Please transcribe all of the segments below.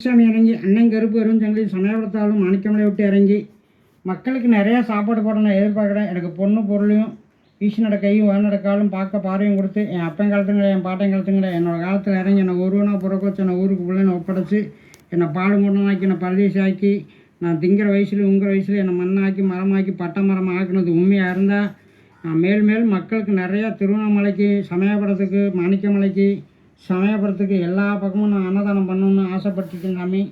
சாமி இறங்கி அண்ணன் கருப்பு வரும் சங்கிலி சமயபுரத்தாலும் மாணிக்கமலை விட்டு இறங்கி மக்களுக்கு நிறையா சாப்பாடு போட நான் எதிர்பார்க்குறேன். எனக்கு பொண்ணு பொருளையும் ஈஸ்வனோட கையும் வளநட பார்க்க பார்வையும் கொடுத்து என் அப்பன் காலத்துங்கிற என் பாட்டன் காலத்துங்கிற என்னோட காலத்தில் இறங்கி என்னை ஒருவனா பிறக்க வச்சு என்னை ஊருக்கு பிள்ளைன்னு ஒப்படைச்சு என்னை பாடு முன்னனாக்கி என்னை பரதேசி ஆக்கி நான் திங்கிற வயசில் உங்கிற வயசில் என்னை மண்ணாக்கி மரமாக்கி பட்டை மரம் ஆக்குனது உண்மையாக இருந்தால் நான் மேல் மேல் மக்களுக்கு நிறையா திருவண்ணாமலைக்கு சமயபுரத்துக்கு மாணிக்கமலைக்கு சமயபுரத்துக்கு எல்லா பக்கமும் நான் அன்னதானம் பண்ணணும்னு ஆசைப்பட்டுருக்கேன் சாமி.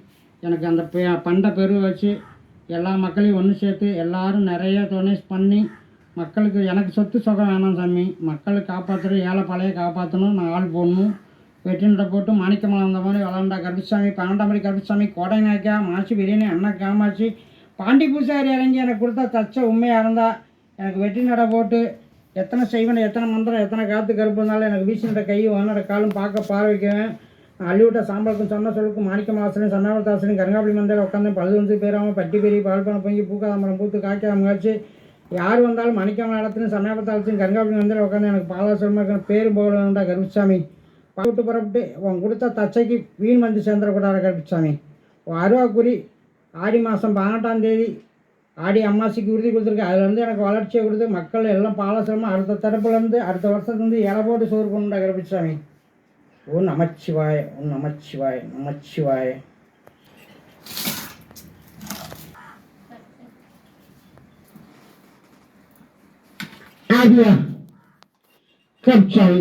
எனக்கு அந்த பண்டை பெரு வச்சு எல்லா மக்களையும் ஒன்று சேர்த்து எல்லாரும் நிறைய டொனேட் பண்ணி மக்களுக்கு எனக்கு சொத்து சுகம் வேணாம் சாமி. மக்களை காப்பாற்றுற ஏழை பழைய காப்பாற்றணும் நான் ஆள் போடணும். வெட்டினரை போட்டு மாணிக்கமலை அந்த மாதிரி வளர்ந்தா கருப்புசாமி மணி கருப்புசாமி கோடை நாய்க்கா மாசி பிரியாணி அண்ணா காமாட்சி. பாண்டி பூசாரி இறங்கி எனக்கு கொடுத்தா தச்ச உண்மையாக இருந்தால் எனக்கு வெற்றி நடை போட்டு எத்தனை செய்வனை எத்தனை மந்திரம் எத்தனை காத்து கருப்பு இருந்தாலும் எனக்கு வீசின்ற கையும் வானோட காலும் பார்க்க பார்வைக்குவேன் அள்ளிவிட்ட சாம்பலுக்கும் சொன்ன சொல்லுக்கும் மாணிக்க மாசனையும் சன்னாவதாசனையும் கருங்காப்பிளி மந்திரம் உட்காந்து பழுது வந்து பேராமல் பட்டி பெரிய பால்பனை பொங்கி பூக்காதாமரம் பூத்து காய்க்காம காய்ச்சி யார் வந்தாலும் மணிக்காம இடத்துலையும் சன்னாபத்தாலத்தையும் கருங்காப்பிளி மந்திரம் உட்காந்து எனக்கு பாலாசுரமாக பேர் போக கருப்புசாமி. பாட்டு புறப்பட்டு உன் கொடுத்த தச்சைக்கு வீண் வந்து சேர்ந்துடக்கூடாது கருப்புசாமி. உன் அருவாக்குறி ஆடி மாதம் பதினெட்டாம் தேதி ஆடி அம்மாசிக்கு உறுதி கொடுத்துருக்கு அதுலேருந்து எனக்கு வளர்ச்சியை கொடுத்து மக்கள் எல்லாம் பாலசிரமம் அடுத்த தரப்புலேருந்து அடுத்த வருஷத்துலேருந்து இலை போட்டு சோறு கொண்டு கருப்புசாமி ஓ நமச்சிவாய ஓ நமச்சிவாய நமச்சிவாய Adia. Kapçay.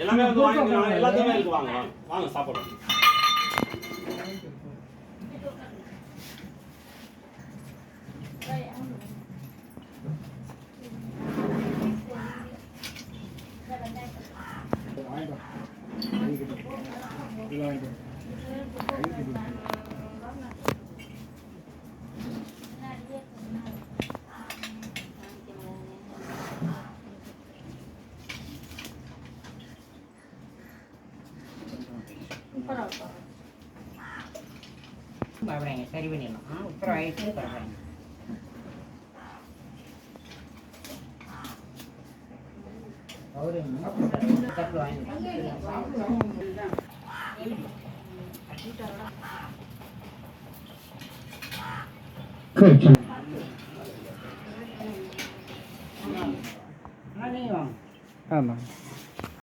எல்லாமே வந்து வாங்கிக்கலாம் எல்லாத்தையுமே இருக்கு வாங்க வாங்க வாங்க சாப்பாடு பயப்படாங்க சரி பண்ணிடலாம் உத்தரவு ஆயிடுச்சு பரவாயில்ல ஆமாம்.